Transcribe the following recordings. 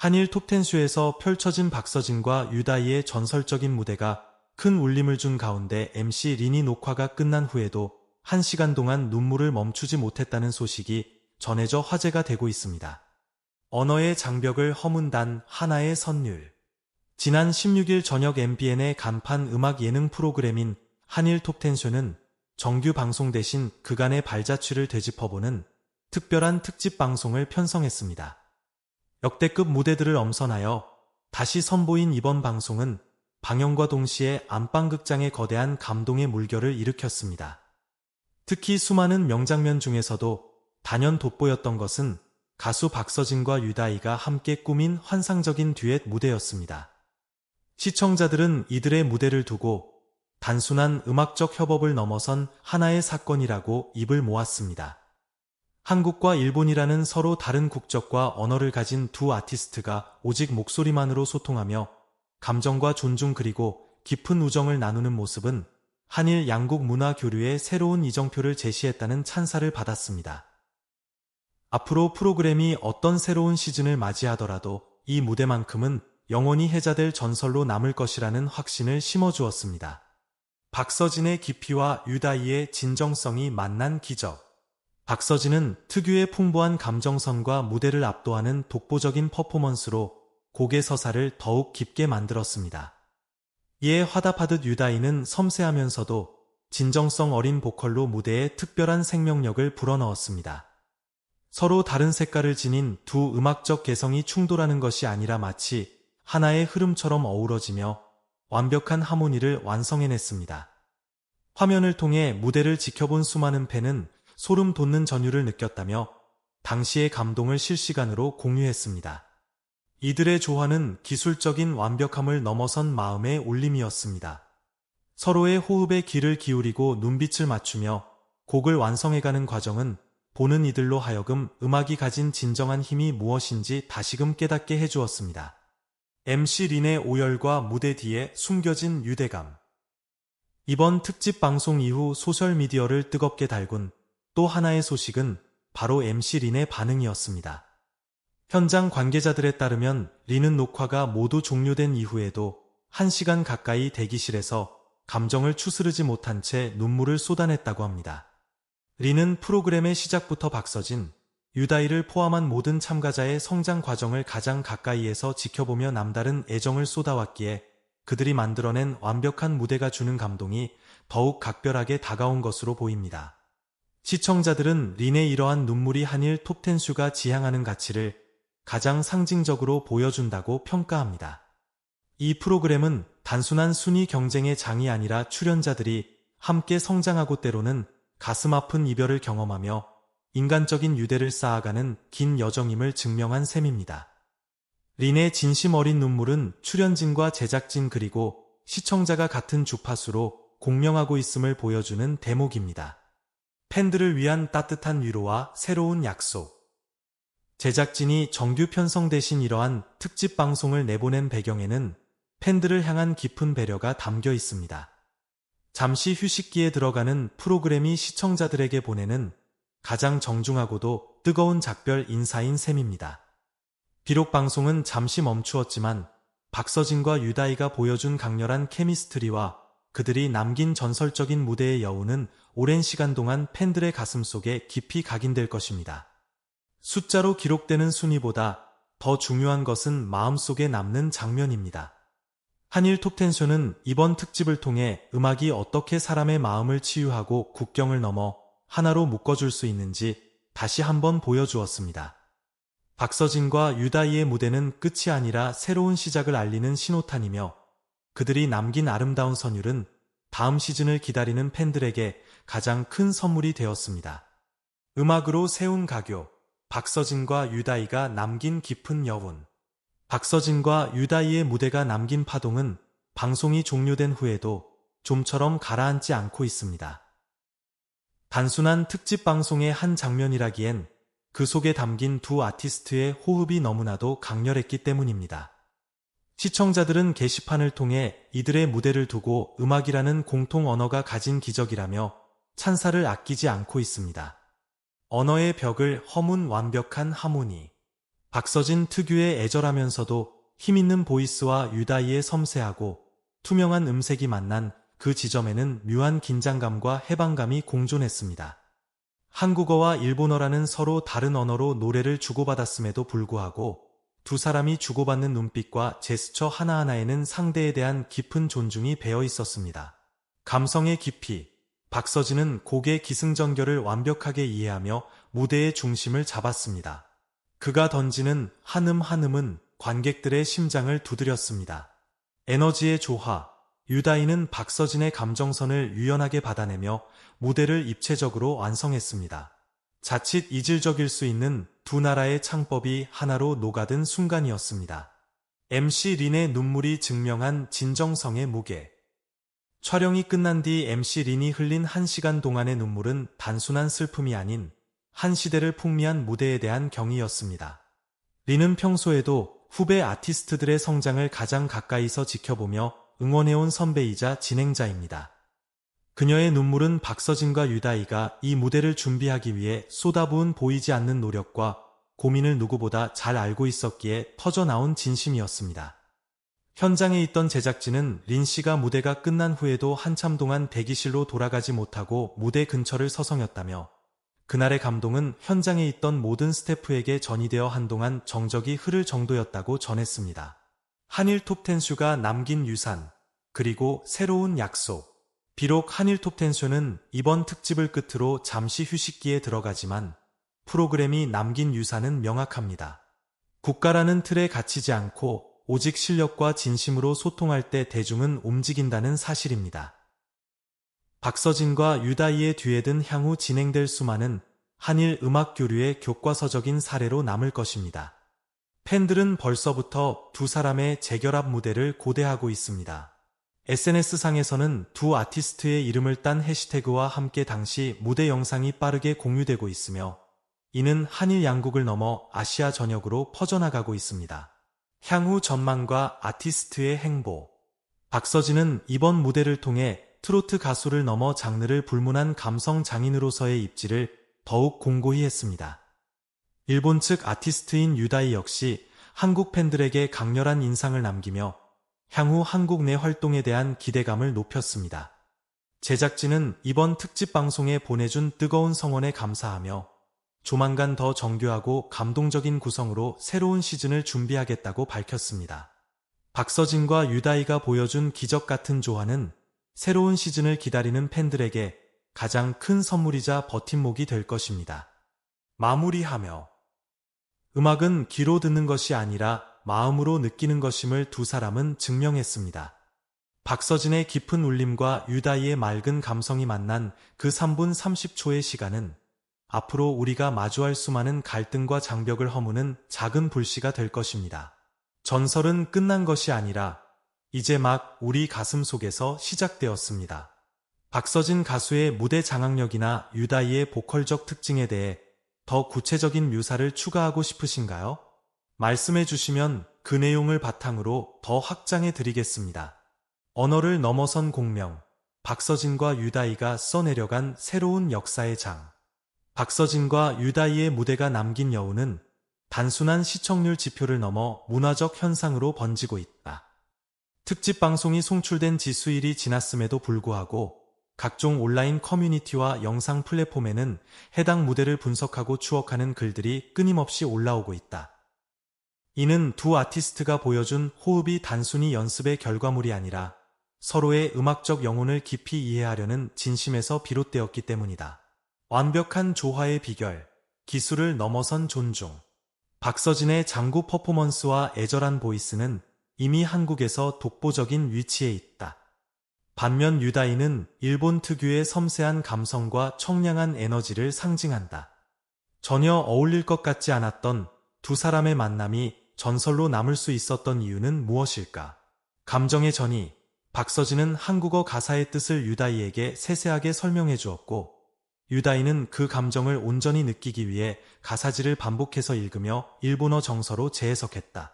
한일 톱텐쇼에서 펼쳐진 박서진과 유다이의 전설적인 무대가 큰 울림을 준 가운데 MC 린이 녹화가 끝난 후에도 한 시간 동안 눈물을 멈추지 못했다는 소식이 전해져 화제가 되고 있습니다. 언어의 장벽을 허문 단 하나의 선율. 지난 16일 저녁 MBN의 간판 음악 예능 프로그램인 한일 톱텐쇼는 정규 방송 대신 그간의 발자취를 되짚어보는 특별한 특집 방송을 편성했습니다. 역대급 무대들을 엄선하여 다시 선보인 이번 방송은 방영과 동시에 안방극장의 거대한 감동의 물결을 일으켰습니다. 특히 수많은 명장면 중에서도 단연 돋보였던 것은 가수 박서진과 유다이가 함께 꾸민 환상적인 듀엣 무대였습니다. 시청자들은 이들의 무대를 두고 단순한 음악적 협업을 넘어선 하나의 사건이라고 입을 모았습니다. 한국과 일본이라는 서로 다른 국적과 언어를 가진 두 아티스트가 오직 목소리만으로 소통하며 감정과 존중 그리고 깊은 우정을 나누는 모습은 한일 양국 문화 교류의 새로운 이정표를 제시했다는 찬사를 받았습니다. 앞으로 프로그램이 어떤 새로운 시즌을 맞이하더라도 이 무대만큼은 영원히 해자될 전설로 남을 것이라는 확신을 심어주었습니다. 박서진의 깊이와 유다이의 진정성이 만난 기적. 박서진은 특유의 풍부한 감정선과 무대를 압도하는 독보적인 퍼포먼스로 곡의 서사를 더욱 깊게 만들었습니다. 이에 화답하듯 유다이는 섬세하면서도 진정성 어린 보컬로 무대에 특별한 생명력을 불어넣었습니다. 서로 다른 색깔을 지닌 두 음악적 개성이 충돌하는 것이 아니라 마치 하나의 흐름처럼 어우러지며 완벽한 하모니를 완성해냈습니다. 화면을 통해 무대를 지켜본 수많은 팬은 소름 돋는 전율을 느꼈다며 당시의 감동을 실시간으로 공유했습니다. 이들의 조화는 기술적인 완벽함을 넘어선 마음의 울림이었습니다. 서로의 호흡에 귀를 기울이고 눈빛을 맞추며 곡을 완성해가는 과정은 보는 이들로 하여금 음악이 가진 진정한 힘이 무엇인지 다시금 깨닫게 해주었습니다. MC 린의 오열과 무대 뒤에 숨겨진 유대감. 이번 특집 방송 이후 소셜미디어를 뜨겁게 달군 또 하나의 소식은 바로 MC 린의 반응이었습니다. 현장 관계자들에 따르면 린은 녹화가 모두 종료된 이후에도 1시간 가까이 대기실에서 감정을 추스르지 못한 채 눈물을 쏟아냈다고 합니다. 린은 프로그램의 시작부터 박서진, 유다이를 포함한 모든 참가자의 성장 과정을 가장 가까이에서 지켜보며 남다른 애정을 쏟아왔기에 그들이 만들어낸 완벽한 무대가 주는 감동이 더욱 각별하게 다가온 것으로 보입니다. 시청자들은 린의 이러한 눈물이 한일 톱텐슈가 지향하는 가치를 가장 상징적으로 보여준다고 평가합니다. 이 프로그램은 단순한 순위 경쟁의 장이 아니라 출연자들이 함께 성장하고 때로는 가슴 아픈 이별을 경험하며 인간적인 유대를 쌓아가는 긴 여정임을 증명한 셈입니다. 린의 진심 어린 눈물은 출연진과 제작진 그리고 시청자가 같은 주파수로 공명하고 있음을 보여주는 대목입니다. 팬들을 위한 따뜻한 위로와 새로운 약속. 제작진이 정규 편성 대신 이러한 특집 방송을 내보낸 배경에는 팬들을 향한 깊은 배려가 담겨 있습니다. 잠시 휴식기에 들어가는 프로그램이 시청자들에게 보내는 가장 정중하고도 뜨거운 작별 인사인 셈입니다. 비록 방송은 잠시 멈추었지만 박서진과 유다이가 보여준 강렬한 케미스트리와 그들이 남긴 전설적인 무대의 여운은 오랜 시간 동안 팬들의 가슴 속에 깊이 각인될 것입니다. 숫자로 기록되는 순위보다 더 중요한 것은 마음속에 남는 장면입니다. 한일 톱텐쇼는 이번 특집을 통해 음악이 어떻게 사람의 마음을 치유하고 국경을 넘어 하나로 묶어줄 수 있는지 다시 한번 보여주었습니다. 박서진과 유다이의 무대는 끝이 아니라 새로운 시작을 알리는 신호탄이며 그들이 남긴 아름다운 선율은 다음 시즌을 기다리는 팬들에게 가장 큰 선물이 되었습니다. 음악으로 세운 가교, 박서진과 유다이가 남긴 깊은 여운. 박서진과 유다이의 무대가 남긴 파동은 방송이 종료된 후에도 좀처럼 가라앉지 않고 있습니다. 단순한 특집 방송의 한 장면이라기엔 그 속에 담긴 두 아티스트의 호흡이 너무나도 강렬했기 때문입니다. 시청자들은 게시판을 통해 이들의 무대를 두고 음악이라는 공통 언어가 가진 기적이라며 찬사를 아끼지 않고 있습니다. 언어의 벽을 허문 완벽한 하모니. 박서진 특유의 애절하면서도 힘있는 보이스와 유다이의 섬세하고 투명한 음색이 만난 그 지점에는 묘한 긴장감과 해방감이 공존했습니다. 한국어와 일본어라는 서로 다른 언어로 노래를 주고받았음에도 불구하고 두 사람이 주고받는 눈빛과 제스처 하나하나에는 상대에 대한 깊은 존중이 배어 있었습니다. 감성의 깊이, 박서진은 곡의 기승전결을 완벽하게 이해하며 무대의 중심을 잡았습니다. 그가 던지는 한음 한음은 관객들의 심장을 두드렸습니다. 에너지의 조화, 유다인은 박서진의 감정선을 유연하게 받아내며 무대를 입체적으로 완성했습니다. 자칫 이질적일 수 있는 두 나라의 창법이 하나로 녹아든 순간이었습니다. MC 린의 눈물이 증명한 진정성의 무게. 촬영이 끝난 뒤 MC 린이 흘린 한 시간 동안의 눈물은 단순한 슬픔이 아닌 한 시대를 풍미한 무대에 대한 경의였습니다. 린은 평소에도 후배 아티스트들의 성장을 가장 가까이서 지켜보며 응원해온 선배이자 진행자입니다. 그녀의 눈물은 박서진과 유다이가 이 무대를 준비하기 위해 쏟아부은 보이지 않는 노력과 고민을 누구보다 잘 알고 있었기에 터져나온 진심이었습니다. 현장에 있던 제작진은 린 씨가 무대가 끝난 후에도 한참 동안 대기실로 돌아가지 못하고 무대 근처를 서성였다며 그날의 감동은 현장에 있던 모든 스태프에게 전이되어 한동안 정적이 흐를 정도였다고 전했습니다. 한일 톱텐쇼가 남긴 유산, 그리고 새로운 약속. 비록 한일 톱텐쇼는 이번 특집을 끝으로 잠시 휴식기에 들어가지만 프로그램이 남긴 유산은 명확합니다. 국가라는 틀에 갇히지 않고 오직 실력과 진심으로 소통할 때 대중은 움직인다는 사실입니다. 박서진과 유다이의 뒤에 든 향후 진행될 수많은 한일 음악 교류의 교과서적인 사례로 남을 것입니다. 팬들은 벌써부터 두 사람의 재결합 무대를 고대하고 있습니다. SNS상에서는 두 아티스트의 이름을 딴 해시태그와 함께 당시 무대 영상이 빠르게 공유되고 있으며 이는 한일 양국을 넘어 아시아 전역으로 퍼져나가고 있습니다. 향후 전망과 아티스트의 행보 박서진은 이번 무대를 통해 트로트 가수를 넘어 장르를 불문한 감성 장인으로서의 입지를 더욱 공고히 했습니다. 일본 측 아티스트인 유다이 역시 한국 팬들에게 강렬한 인상을 남기며 향후 한국 내 활동에 대한 기대감을 높였습니다. 제작진은 이번 특집 방송에 보내준 뜨거운 성원에 감사하며 조만간 더 정교하고 감동적인 구성으로 새로운 시즌을 준비하겠다고 밝혔습니다. 박서진과 유다이가 보여준 기적 같은 조화는 새로운 시즌을 기다리는 팬들에게 가장 큰 선물이자 버팀목이 될 것입니다. 마무리하며 음악은 귀로 듣는 것이 아니라 마음으로 느끼는 것임을 두 사람은 증명했습니다. 박서진의 깊은 울림과 유다이의 맑은 감성이 만난 그 3분 30초의 시간은 앞으로 우리가 마주할 수많은 갈등과 장벽을 허무는 작은 불씨가 될 것입니다. 전설은 끝난 것이 아니라 이제 막 우리 가슴 속에서 시작되었습니다. 박서진 가수의 무대 장악력이나 유다이의 보컬적 특징에 대해 더 구체적인 묘사를 추가하고 싶으신가요? 말씀해 주시면 그 내용을 바탕으로 더 확장해 드리겠습니다. 언어를 넘어선 공명, 박서진과 유다이가 써내려간 새로운 역사의 장. 박서진과 유다이의 무대가 남긴 여운은 단순한 시청률 지표를 넘어 문화적 현상으로 번지고 있다. 특집 방송이 송출된 지 수일이 지났음에도 불구하고 각종 온라인 커뮤니티와 영상 플랫폼에는 해당 무대를 분석하고 추억하는 글들이 끊임없이 올라오고 있다. 이는 두 아티스트가 보여준 호흡이 단순히 연습의 결과물이 아니라 서로의 음악적 영혼을 깊이 이해하려는 진심에서 비롯되었기 때문이다. 완벽한 조화의 비결, 기술을 넘어선 존중. 박서진의 장구 퍼포먼스와 애절한 보이스는 이미 한국에서 독보적인 위치에 있다. 반면 유다이는 일본 특유의 섬세한 감성과 청량한 에너지를 상징한다. 전혀 어울릴 것 같지 않았던 두 사람의 만남이 전설로 남을 수 있었던 이유는 무엇일까? 감정의 전이 박서진은 한국어 가사의 뜻을 유다이에게 세세하게 설명해 주었고 유다이는 그 감정을 온전히 느끼기 위해 가사지를 반복해서 읽으며 일본어 정서로 재해석했다.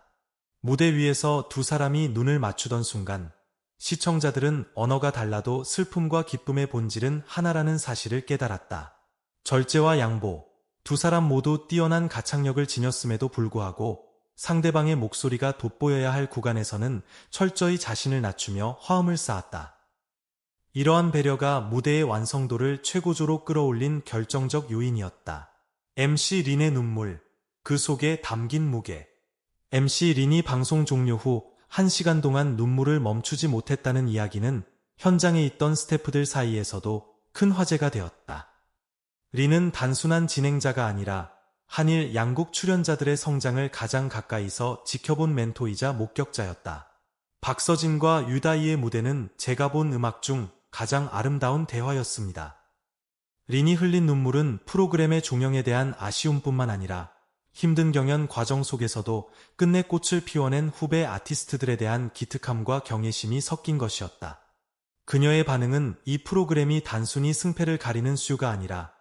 무대 위에서 두 사람이 눈을 맞추던 순간 시청자들은 언어가 달라도 슬픔과 기쁨의 본질은 하나라는 사실을 깨달았다. 절제와 양보, 두 사람 모두 뛰어난 가창력을 지녔음에도 불구하고 상대방의 목소리가 돋보여야 할 구간에서는 철저히 자신을 낮추며 화음을 쌓았다. 이러한 배려가 무대의 완성도를 최고조로 끌어올린 결정적 요인이었다. MC 린의 눈물, 그 속에 담긴 무게. MC 린이 방송 종료 후 1시간 동안 눈물을 멈추지 못했다는 이야기는 현장에 있던 스태프들 사이에서도 큰 화제가 되었다. 린은 단순한 진행자가 아니라 한일 양국 출연자들의 성장을 가장 가까이서 지켜본 멘토이자 목격자였다. 박서진과 유다이의 무대는 제가 본 음악 중 가장 아름다운 대화였습니다. 린이 흘린 눈물은 프로그램의 종영에 대한 아쉬움뿐만 아니라 힘든 경연 과정 속에서도 끝내 꽃을 피워낸 후배 아티스트들에 대한 기특함과 경외심이 섞인 것이었다. 그녀의 반응은 이 프로그램이 단순히 승패를 가리는 수가 아니라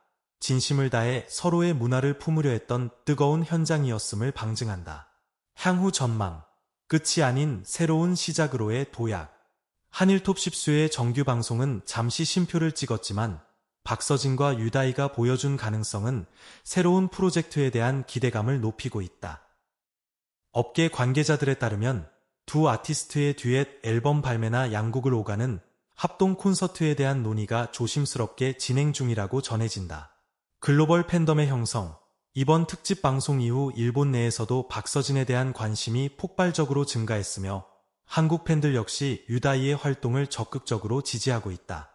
진심을 다해 서로의 문화를 품으려 했던 뜨거운 현장이었음을 방증한다. 향후 전망, 끝이 아닌 새로운 시작으로의 도약. 한일톱 10수의 정규 방송은 잠시 쉼표를 찍었지만 박서진과 유다이가 보여준 가능성은 새로운 프로젝트에 대한 기대감을 높이고 있다. 업계 관계자들에 따르면 두 아티스트의 듀엣 앨범 발매나 양국을 오가는 합동 콘서트에 대한 논의가 조심스럽게 진행 중이라고 전해진다. 글로벌 팬덤의 형성, 이번 특집 방송 이후 일본 내에서도 박서진에 대한 관심이 폭발적으로 증가했으며 한국 팬들 역시 유다이의 활동을 적극적으로 지지하고 있다.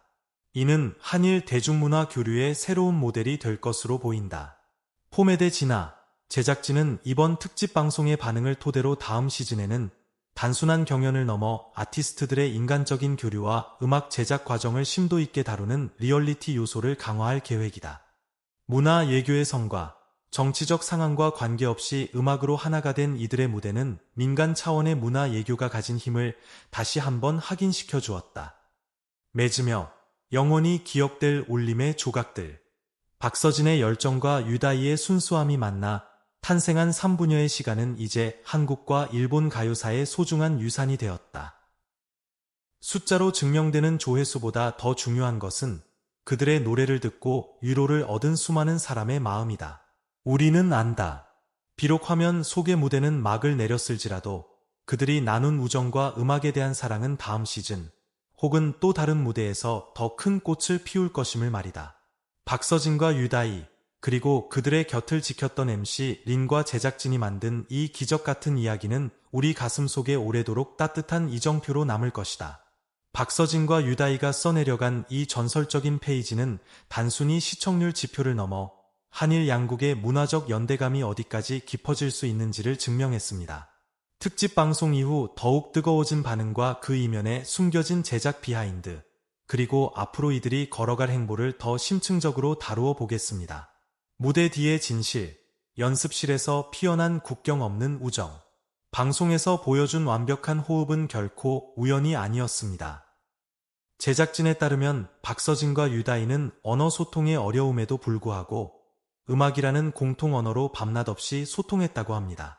이는 한일 대중문화 교류의 새로운 모델이 될 것으로 보인다. 포메데 진화, 제작진은 이번 특집 방송의 반응을 토대로 다음 시즌에는 단순한 경연을 넘어 아티스트들의 인간적인 교류와 음악 제작 과정을 심도 있게 다루는 리얼리티 요소를 강화할 계획이다. 문화 예교의 성과, 정치적 상황과 관계없이 음악으로 하나가 된 이들의 무대는 민간 차원의 문화 예교가 가진 힘을 다시 한번 확인시켜 주었다. 맺으며 영원히 기억될 울림의 조각들. 박서진의 열정과 유다이의 순수함이 만나 탄생한 3분여의 시간은 이제 한국과 일본 가요사의 소중한 유산이 되었다. 숫자로 증명되는 조회수보다 더 중요한 것은 그들의 노래를 듣고 위로를 얻은 수많은 사람의 마음이다. 우리는 안다. 비록 화면 속의 무대는 막을 내렸을지라도 그들이 나눈 우정과 음악에 대한 사랑은 다음 시즌 혹은 또 다른 무대에서 더 큰 꽃을 피울 것임을 말이다. 박서진과 유다이 그리고 그들의 곁을 지켰던 MC 린과 제작진이 만든 이 기적 같은 이야기는 우리 가슴 속에 오래도록 따뜻한 이정표로 남을 것이다. 박서진과 유다이가 써내려간 이 전설적인 페이지는 단순히 시청률 지표를 넘어 한일 양국의 문화적 연대감이 어디까지 깊어질 수 있는지를 증명했습니다. 특집 방송 이후 더욱 뜨거워진 반응과 그 이면에 숨겨진 제작 비하인드, 그리고 앞으로 이들이 걸어갈 행보를 더 심층적으로 다루어 보겠습니다. 무대 뒤의 진실, 연습실에서 피어난 국경 없는 우정. 방송에서 보여준 완벽한 호흡은 결코 우연이 아니었습니다. 제작진에 따르면 박서진과 유다이는 언어 소통의 어려움에도 불구하고 음악이라는 공통 언어로 밤낮 없이 소통했다고 합니다.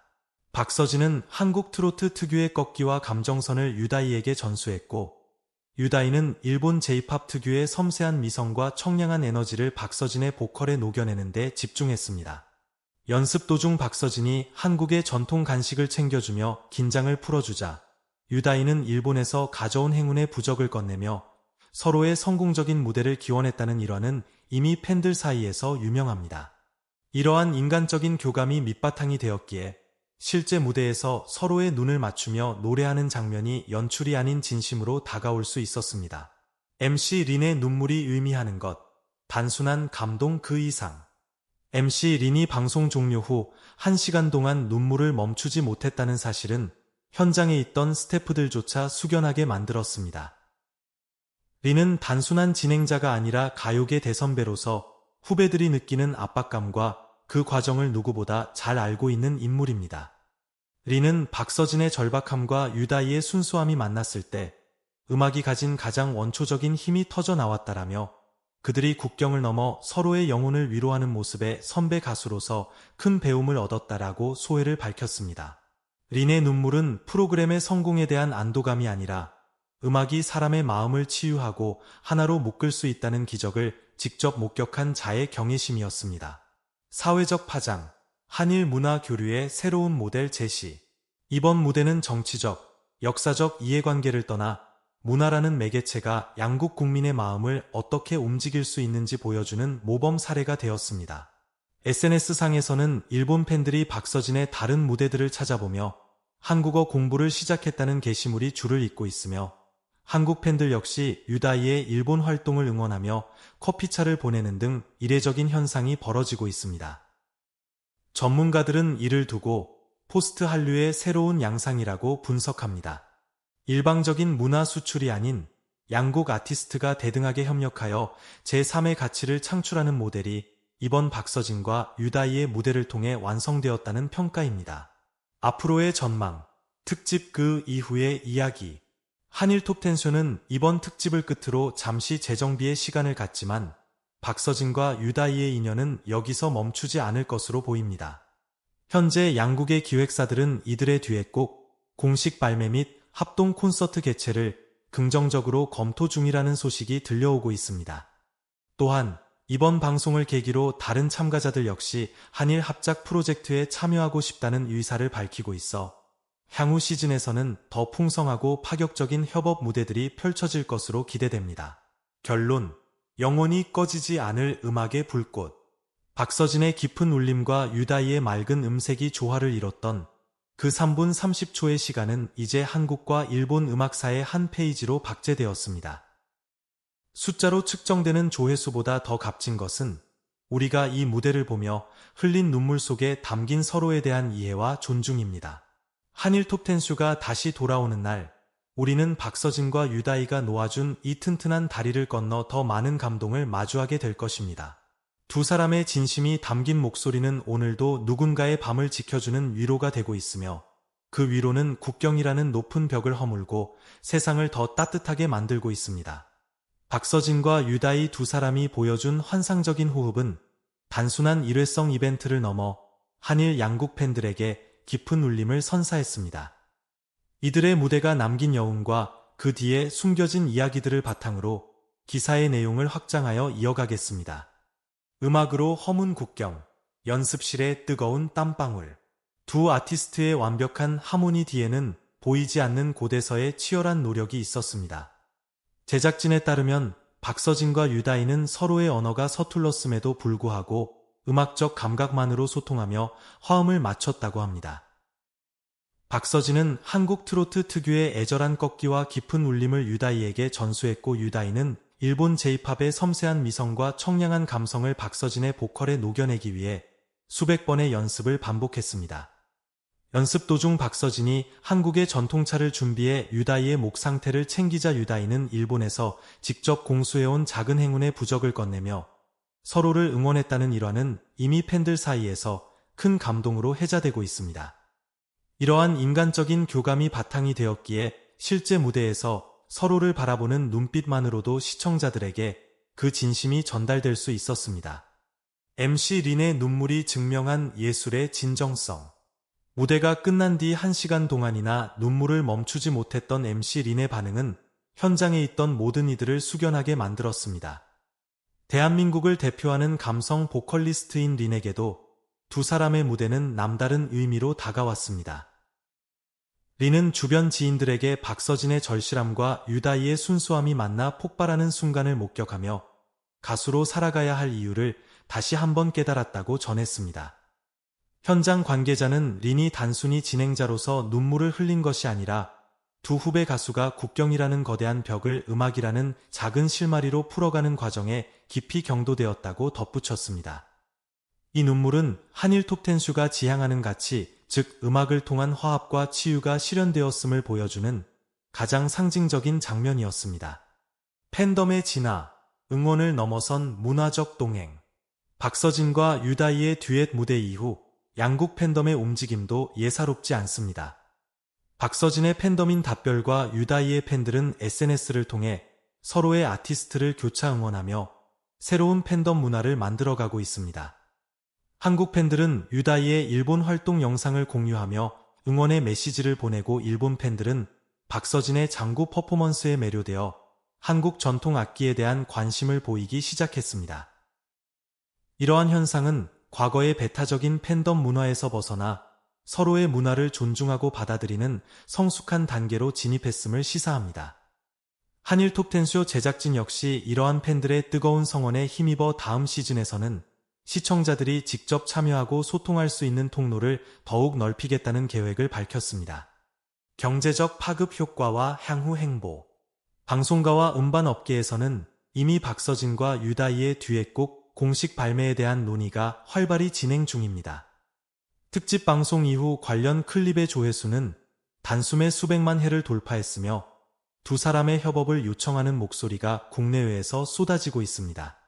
박서진은 한국 트로트 특유의 꺾기와 감정선을 유다이에게 전수했고 유다이는 일본 제이팝 특유의 섬세한 미성과 청량한 에너지를 박서진의 보컬에 녹여내는 데 집중했습니다. 연습 도중 박서진이 한국의 전통 간식을 챙겨주며 긴장을 풀어주자 유다이는 일본에서 가져온 행운의 부적을 건네며 서로의 성공적인 무대를 기원했다는 일화는 이미 팬들 사이에서 유명합니다. 이러한 인간적인 교감이 밑바탕이 되었기에 실제 무대에서 서로의 눈을 맞추며 노래하는 장면이 연출이 아닌 진심으로 다가올 수 있었습니다. MC 린의 눈물이 의미하는 것, 단순한 감동 그 이상. MC 린이 방송 종료 후 1시간 동안 눈물을 멈추지 못했다는 사실은 현장에 있던 스태프들조차 숙연하게 만들었습니다. 린은 단순한 진행자가 아니라 가요계 대선배로서 후배들이 느끼는 압박감과 그 과정을 누구보다 잘 알고 있는 인물입니다. 린은 박서진의 절박함과 유다이의 순수함이 만났을 때 음악이 가진 가장 원초적인 힘이 터져 나왔다라며 그들이 국경을 넘어 서로의 영혼을 위로하는 모습에 선배 가수로서 큰 배움을 얻었다라고 소회를 밝혔습니다. 린의 눈물은 프로그램의 성공에 대한 안도감이 아니라 음악이 사람의 마음을 치유하고 하나로 묶을 수 있다는 기적을 직접 목격한 자의 경외심이었습니다. 사회적 파장, 한일 문화 교류의 새로운 모델 제시. 이번 무대는 정치적, 역사적 이해관계를 떠나 문화라는 매개체가 양국 국민의 마음을 어떻게 움직일 수 있는지 보여주는 모범 사례가 되었습니다. SNS상에서는 일본 팬들이 박서진의 다른 무대들을 찾아보며 한국어 공부를 시작했다는 게시물이 줄을 잇고 있으며 한국 팬들 역시 유다이의 일본 활동을 응원하며 커피차를 보내는 등 이례적인 현상이 벌어지고 있습니다. 전문가들은 이를 두고 포스트 한류의 새로운 양상이라고 분석합니다. 일방적인 문화 수출이 아닌 양국 아티스트가 대등하게 협력하여 제3의 가치를 창출하는 모델이 이번 박서진과 유다이의 무대를 통해 완성되었다는 평가입니다. 앞으로의 전망, 특집 그 이후의 이야기. 한일 톱텐쇼는 이번 특집을 끝으로 잠시 재정비의 시간을 갖지만 박서진과 유다이의 인연은 여기서 멈추지 않을 것으로 보입니다. 현재 양국의 기획사들은 이들의 뒤에 꼭 공식 발매 및 합동 콘서트 개최를 긍정적으로 검토 중이라는 소식이 들려오고 있습니다. 또한 이번 방송을 계기로 다른 참가자들 역시 한일 합작 프로젝트에 참여하고 싶다는 의사를 밝히고 있어 향후 시즌에서는 더 풍성하고 파격적인 협업 무대들이 펼쳐질 것으로 기대됩니다. 결론 영원히 꺼지지 않을 음악의 불꽃 박서진의 깊은 울림과 유다이의 맑은 음색이 조화를 이뤘던 그 3분 30초의 시간은 이제 한국과 일본 음악사의 한 페이지로 박제되었습니다. 숫자로 측정되는 조회수보다 더 값진 것은 우리가 이 무대를 보며 흘린 눈물 속에 담긴 서로에 대한 이해와 존중입니다. 한일 톱텐슈가 다시 돌아오는 날, 우리는 박서진과 유다이가 놓아준 이 튼튼한 다리를 건너 더 많은 감동을 마주하게 될 것입니다. 두 사람의 진심이 담긴 목소리는 오늘도 누군가의 밤을 지켜주는 위로가 되고 있으며 그 위로는 국경이라는 높은 벽을 허물고 세상을 더 따뜻하게 만들고 있습니다. 박서진과 유다이 두 사람이 보여준 환상적인 호흡은 단순한 일회성 이벤트를 넘어 한일 양국 팬들에게 깊은 울림을 선사했습니다. 이들의 무대가 남긴 여운과 그 뒤에 숨겨진 이야기들을 바탕으로 기사의 내용을 확장하여 이어가겠습니다. 음악으로 허문 국경, 연습실의 뜨거운 땀방울. 두 아티스트의 완벽한 하모니 뒤에는 보이지 않는 곳에서의 치열한 노력이 있었습니다. 제작진에 따르면 박서진과 유다인은 서로의 언어가 서툴렀음에도 불구하고 음악적 감각만으로 소통하며 화음을 맞췄다고 합니다. 박서진은 한국 트로트 특유의 애절한 꺾기와 깊은 울림을 유다이에게 전수했고 유다이는 일본 제이팝의 섬세한 미성과 청량한 감성을 박서진의 보컬에 녹여내기 위해 수백 번의 연습을 반복했습니다. 연습 도중 박서진이 한국의 전통차를 준비해 유다이의 목 상태를 챙기자 유다이는 일본에서 직접 공수해온 작은 행운의 부적을 건네며 서로를 응원했다는 일화는 이미 팬들 사이에서 큰 감동으로 회자되고 있습니다. 이러한 인간적인 교감이 바탕이 되었기에 실제 무대에서 서로를 바라보는 눈빛만으로도 시청자들에게 그 진심이 전달될 수 있었습니다. MC 린의 눈물이 증명한 예술의 진정성. 무대가 끝난 뒤한 시간 동안이나 눈물을 멈추지 못했던 MC 린의 반응은 현장에 있던 모든 이들을 숙연하게 만들었습니다. 대한민국을 대표하는 감성 보컬리스트인 린에게도 두 사람의 무대는 남다른 의미로 다가왔습니다. 린은 주변 지인들에게 박서진의 절실함과 유다이의 순수함이 만나 폭발하는 순간을 목격하며 가수로 살아가야 할 이유를 다시 한번 깨달았다고 전했습니다. 현장 관계자는 린이 단순히 진행자로서 눈물을 흘린 것이 아니라 두 후배 가수가 국경이라는 거대한 벽을 음악이라는 작은 실마리로 풀어가는 과정에 깊이 경도되었다고 덧붙였습니다. 이 눈물은 한일 톱텐슈가 지향하는 가치, 즉 음악을 통한 화합과 치유가 실현되었음을 보여주는 가장 상징적인 장면이었습니다. 팬덤의 진화, 응원을 넘어선 문화적 동행. 박서진과 유다이의 듀엣 무대 이후 양국 팬덤의 움직임도 예사롭지 않습니다. 박서진의 팬덤인 답별과 유다이의 팬들은 SNS를 통해 서로의 아티스트를 교차 응원하며 새로운 팬덤 문화를 만들어가고 있습니다. 한국 팬들은 유다이의 일본 활동 영상을 공유하며 응원의 메시지를 보내고 일본 팬들은 박서진의 장구 퍼포먼스에 매료되어 한국 전통 악기에 대한 관심을 보이기 시작했습니다. 이러한 현상은 과거의 배타적인 팬덤 문화에서 벗어나 서로의 문화를 존중하고 받아들이는 성숙한 단계로 진입했음을 시사합니다. 한일 톱텐쇼 제작진 역시 이러한 팬들의 뜨거운 성원에 힘입어 다음 시즌에서는 시청자들이 직접 참여하고 소통할 수 있는 통로를 더욱 넓히겠다는 계획을 밝혔습니다. 경제적 파급 효과와 향후 행보 방송가와 음반 업계에서는 이미 박서진과 유다이의 듀엣곡 공식 발매에 대한 논의가 활발히 진행 중입니다. 특집 방송 이후 관련 클립의 조회수는 단숨에 수백만 회를 돌파했으며 두 사람의 협업을 요청하는 목소리가 국내외에서 쏟아지고 있습니다.